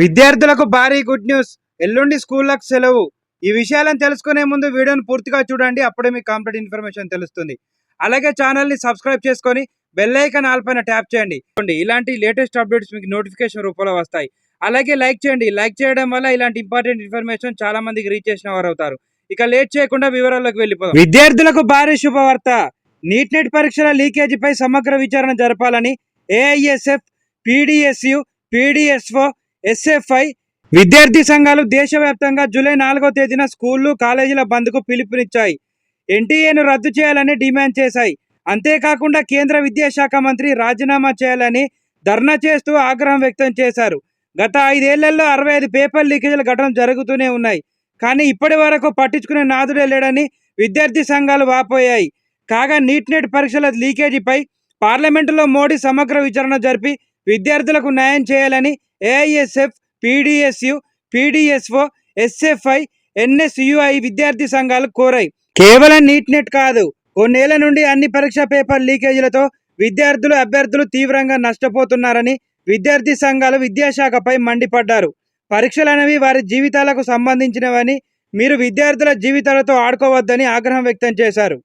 విద్యార్థులకు భారీ good news. ఎల్లుండి స్కూళ్ళకు సెలవు. ఈ విషయాలను తెలుసుకునే ముందు వీడియోను పూర్తిగా చూడండి అప్పుడే మీకు కంప్లీట్ ఇన్ఫర్మేషన్ తెలుస్తుంది. అలాగే ఛానల్ని సబ్స్క్రైబ్ చేసుకొని బెల్ ఐకాన్ ఆల్ పైన ట్యాప్ చేయండి. ఇలాంటి లేటెస్ట్ అప్డేట్స్ మీకు నోటిఫికేషన్ రూపంలో వస్తాయి. అలాగే లైక్ చేయండి. లైక్ చేయడం వల్ల ఇలాంటి ఇంపార్టెంట్ ఇన్ఫర్మేషన్ చాలా మందికి రీచ్ చేసిన వారు అవుతారు ఇక లేట్ చేయకుండా వివరాల్లోకి వెళ్ళిపోదాం. విద్యార్థులకు భారీ శుభవార్త. నీట్ నెట్ పరీక్షల లీకేజీపై సమగ్ర విచారణ జరపాలని ఏఐఎస్ఎఫ్ పీడిఎస్యు పీడిఎస్ఓ ఎస్ఎఫ్ఐ విద్యార్థి సంఘాలు దేశవ్యాప్తంగా జూలై నాలుగో తేదీన స్కూళ్ళు కాలేజీల బంద్కు పిలుపునిచ్చాయి. ఎన్టీఏను రద్దు చేయాలని డిమాండ్ చేశాయి. అంతేకాకుండా కేంద్ర విద్యాశాఖ మంత్రి రాజీనామా చేయాలని ధర్నా చేస్తూ ఆగ్రహం వ్యక్తం చేశారు. గత ఐదేళ్ళలో అరవై ఐదు పేపర్ లీకేజీల ఘటన జరుగుతూనే ఉన్నాయి. కానీ ఇప్పటి వరకు పట్టించుకునే నాదుడే లేడని విద్యార్థి సంఘాలు వాపోయాయి. కాగా నీట్ నెట్ పరీక్షల లీకేజీపై పార్లమెంటులో మోడీ సమగ్ర విచారణ జరిపి విద్యార్థులకు న్యాయం చేయాలని AISF PDSU PDSO SFI NSUI విద్యార్థి సంఘాలు కోరాయి. కేవలం నీట్ నెట్ కాదు కొన్నేళ్ళ నుండి అన్ని పరీక్ష పేపర్ లీకేజీలతో విద్యార్థులు అభ్యర్థులు తీవ్రంగా నష్టపోతున్నారని విద్యార్థి సంఘాలు విద్యాశాఖపై మండిపడ్డారు. పరీక్షలు అనేవి వారి జీవితాలకు సంబంధించినవని మీరు విద్యార్థుల జీవితాలతో ఆడుకోవద్దని ఆగ్రహం వ్యక్తం చేశారు.